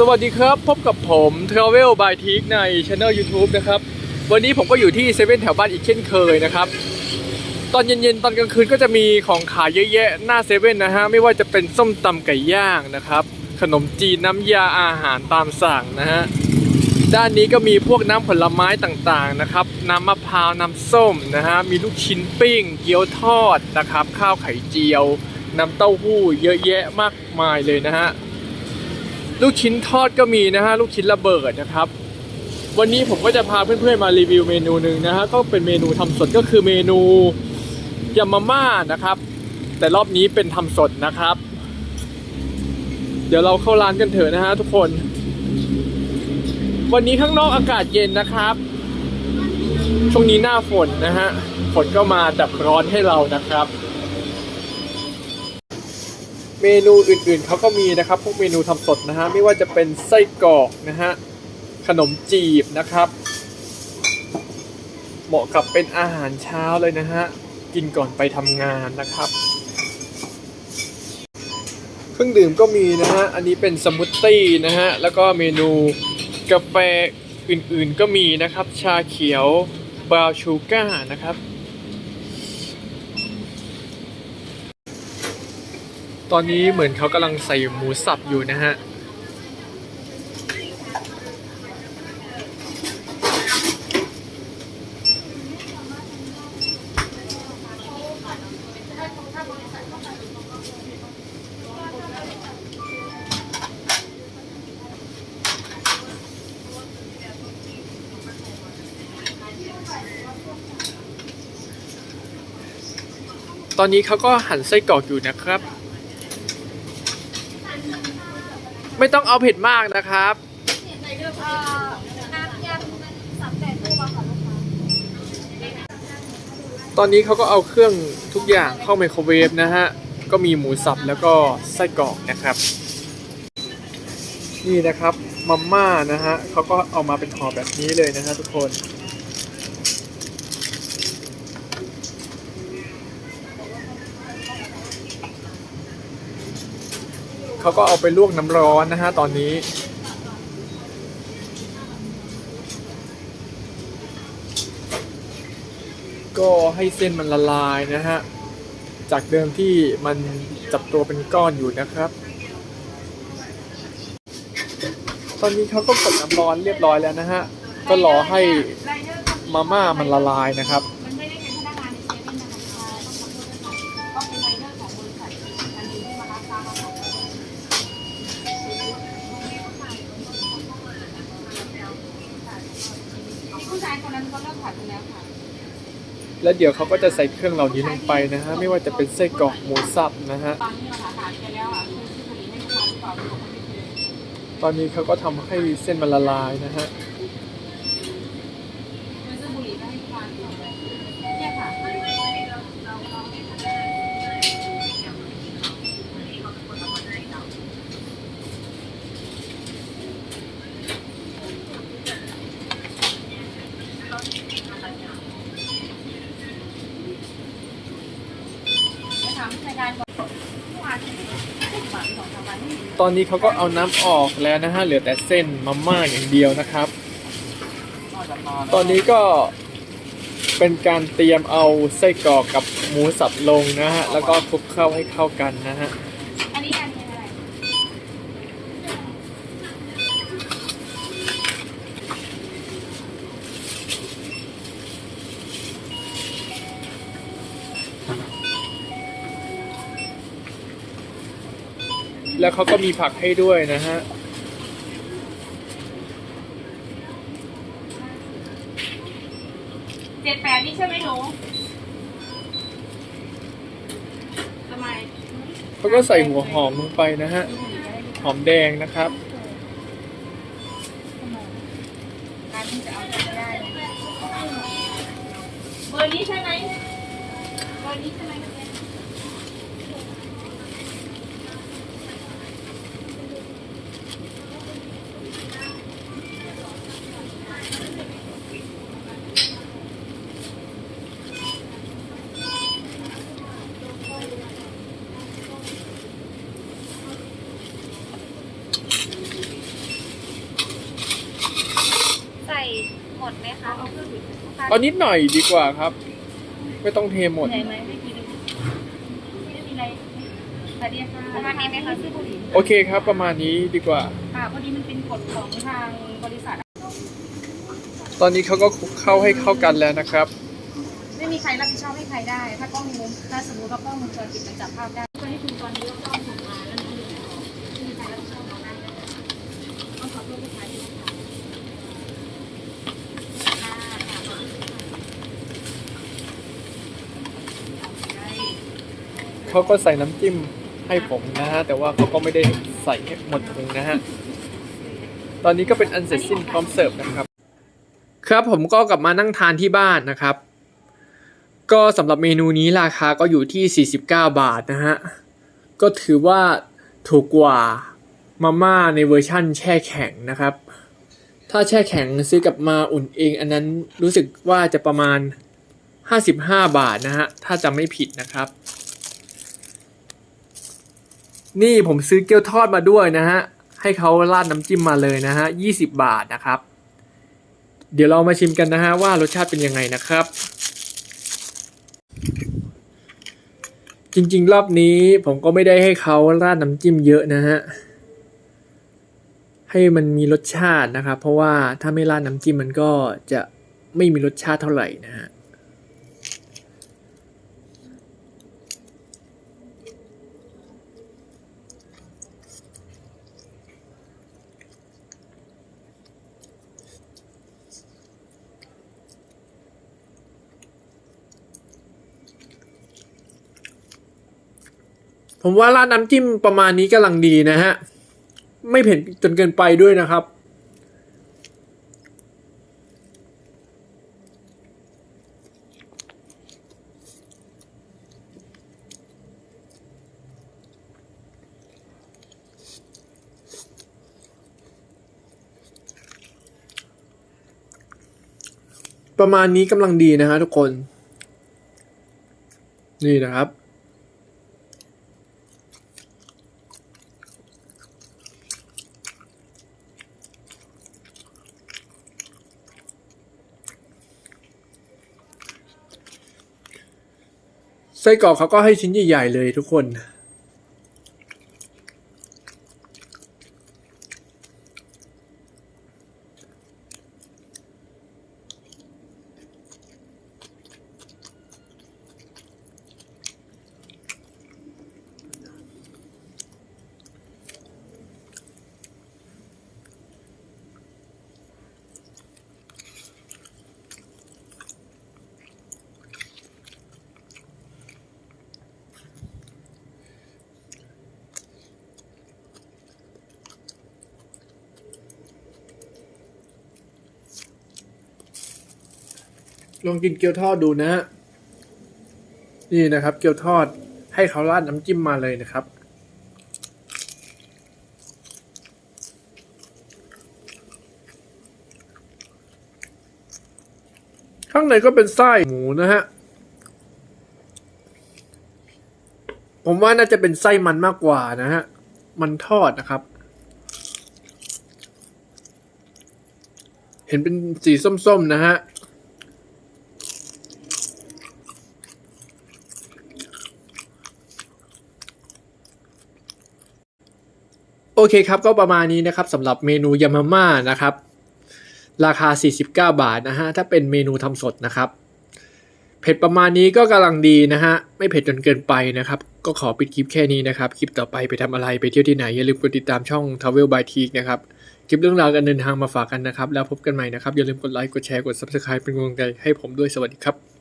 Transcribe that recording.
สวัสดีครับ พบกับผม Travel by t i k ใน Channel YouTube นะครับ วันนี้ผมก็อยู่ที่เซเว่นแถวบ้านอีกเช่นเคยนะครับ ตอนเย็นๆ ตอนกลางคืนก็จะมีของขายเยอะแยะหน้าเซเว่นนะฮะ ไม่ว่าจะเป็นส้มตำไก่ย่างนะครับ ขนมจีนน้ำยาอาหารตามสั่งนะฮะ ด้านนี้ก็มีพวกน้ำผลไม้ต่างๆนะครับ น้ำมะพร้าว น้ำส้มนะฮะ มีลูกชิ้นปิ้ง เกี๊ยวทอดนะครับ ข้าวไข่เจียว น้ำเต้าหู้ เยอะแยะมากมายเลยนะฮะ ลูกชิ้นทอดก็มีนะฮะลูกชิ้นระเบิดนะครับ วันนี้ผมก็จะพาเพื่อนๆมารีวิวเมนูหนึ่งนะฮะก็เป็นเมนูทำสดก็คือเมนูยำมาม่านะครับ แต่รอบนี้เป็นทำสดนะครับ เดี๋ยวเราเข้าร้านกันเถอะนะฮะทุกคน วันนี้ข้างนอกอากาศเย็นนะครับ ช่วงนี้หน้าฝนนะฮะฝนก็มาดับร้อนให้เรานะครับ เมนูอื่นๆเขาก็มีนะครับ พวกเมนูทำสดนะฮะ ไม่ว่าจะเป็นไส้กรอกนะฮะ ขนมจีบนะครับ เหมาะกับเป็นอาหารเช้าเลยนะฮะ กินก่อนไปทำงานนะครับ เครื่องดื่มก็มีนะฮะ อันนี้เป็นสมูทตี้นะฮะ แล้วก็เมนูกาแฟอื่นๆก็มีนะครับ ชาเขียวบราวชูก้านะครับ ตอนนี้เหมือนเขากำลังใส่หมูสับอยู่นะฮะ ตอนนี้เขาก็หั่นไส้กรอกอยู่นะครับ ไม่ต้องเอาเผ็ดมากนะครับ ตอนนี้เขาก็เอาเครื่องทุกอย่างเข้าไมโครเวฟนะฮะ ก็มีหมูสับแล้วก็ไส้กรอกนะครับ นี่นะครับมัมม่านะฮะเขาก็เอามาเป็นห่อแบบนี้เลยนะฮะทุกคน เขาก็เอาไปลวกน้ำร้อนนะฮะตอนนี้ ก็ให้เส้นมันละลายนะฮะ จากเดิมที่มันจับตัวเป็นก้อนอยู่นะครับ ตอนนี้เขาก็กดน้ำร้อนเรียบร้อยแล้วนะฮะ ก็รอให้มาม่ามันละลายนะครับ นนั้นเขาเลิกขายไปแล้วค่ะแล้วเดี๋ยวเขาก็จะใส่เครื่องเหล่านี้ลงไปนะฮะไม่ว่าจะเป็นไส้กรอกหมูสับนะฮะตอนนี้เราหาทานกันแล้วอะคือที่ผลิตให้ลูกค้าหรือเปล่าที่บอกว่าไม่เคยตอนนี้เขาก็ทำให้เส้นมันละลายนะฮะ ตอนนี้เขาก็เอาน้ำออกแล้วนะฮะเหลือแต่เส้นมาม่าอย่างเดียวนะครับ ตอนนี้ก็เป็นการเตรียมเอาไส้กรอกกับหมูสับลงนะฮะแล้วก็คลุกเข้าให้เข้ากันนะฮะ แล้วเขาก็มีผักให้ด้วยนะฮะเจ็ดแปดนี่ใช่ไหมหนูทำไมเขาก็ใส่หัวหอมลงไปนะฮะ หอมแดงนะครับการที่จะเอาไปได้เบอร์นี้ใช่ไหมเบอร์นี้ใช่ไหม หมดไหมคะเอาเพิ่มอีกลูกค้าเอานิดหน่อยดีกว่าครับ ไม่ต้องเทหมด เหนื่อยไหมไม่กินไม่มีอะไรสวัสดีค่ะประมาณนี้ไหมคะชื่อบุหรี่โอเคครับ ประมาณนี้ดีกว่า ค่ะพอดีมันเป็นกฎของทางบริษัท ตอนนี้เขาก็คลุกเข้าให้เข้ากันแล้วนะครับ ไม่มีใครรับผิดชอบให้ใครได้ ถ้ากล้องมุมถ้าสมมติว่ากล้องวงจรปิดมันจับภาพได้ก็ให้คุณตอนนี้ว่ากล้องถูกมาแล้วน้องอยู่ไหนไม่มีใครรับผิดชอบเราได้ต้องขอโทษลูกค้าด้วยนะคะค่ะค่ะ เขาก็ใส่น้ำจิ้มให้ผมนะฮะ แต่ว่าเขาก็ไม่ได้ใส่ให้หมดถุงนะฮะ ตอนนี้ก็เป็นอันเสร็จสิ้นพร้อมเสิร์ฟนะครับ ครับผมก็กลับมานั่งทานที่บ้านนะครับ ก็สำหรับเมนูนี้ราคาก็อยู่ที่ 49 บาทนะฮะ ก็ถือว่าถูกกว่ามาม่าในเวอร์ชั่นแช่แข็งนะครับ ถ้าแช่แข็งซื้อกลับมาอุ่นเอง อันนั้นรู้สึกว่าจะประมาณ 55 บาทนะฮะ ถ้าจำไม่ผิดนะครับ นี่ผมซื้อเกี๊ยวทอดมาด้วยนะฮะ ให้เขาราดน้ำจิ้มมาเลยนะฮะ20บาทนะครับ เดี๋ยวเรามาชิมกันนะฮะว่ารสชาติเป็นยังไงนะครับ จริงๆ รอบนี้ผมก็ไม่ได้ให้เขาราดน้ำจิ้มเยอะนะฮะ ให้มันมีรสชาตินะครับ เพราะว่าถ้าไม่ราดน้ำจิ้มมันก็จะไม่มีรสชาติเท่าไหร่นะฮะ ผมว่าราดน้ำจิ้มประมาณนี้กำลังดีนะฮะ ไม่เผ็ดจนเกินไปด้วยนะครับ ประมาณนี้กำลังดีนะฮะทุกคน นี่นะครับ ไส้กรอกเขาก็ให้ชิ้นใหญ่ ๆ เลยทุกคน ลองกินเกี๊ยวทอดดูนะฮะนี่นะครับ เกี๊ยวทอดให้เขาราดน้ำจิ้มมาเลยนะครับ ข้างในก็เป็นไส้หมูนะฮะ ผมว่าน่าจะเป็นไส้มันมากกว่านะฮะ มันทอดนะครับ เห็นเป็นสีส้มๆนะฮะ เคครับก็ประมาณนี้นะครับสำหรับเมนูยามาม่านะครับ ราคา 49 บาทนะฮะถ้าเป็นเมนูทำสดนะครับ เผ็ดประมาณนี้ก็กำลังดีนะฮะไม่เผ็ดจนเกินไปนะครับ ก็ขอปิดคลิปแค่นี้นะครับ คลิปต่อไปไปทำอะไรไปเที่ยวที่ไหน อย่าลืมกดติดตามช่อง Travel by t e a k นะครับคลิปเรื่องราวการเดินทางมาฝากกันนะครับ แล้วพบกันใหม่นะครับ อย่าลืมกดไลค์กดแชร์กด Subscribe เป็นกำลังใจให้ผมด้วยสวัสดีครับ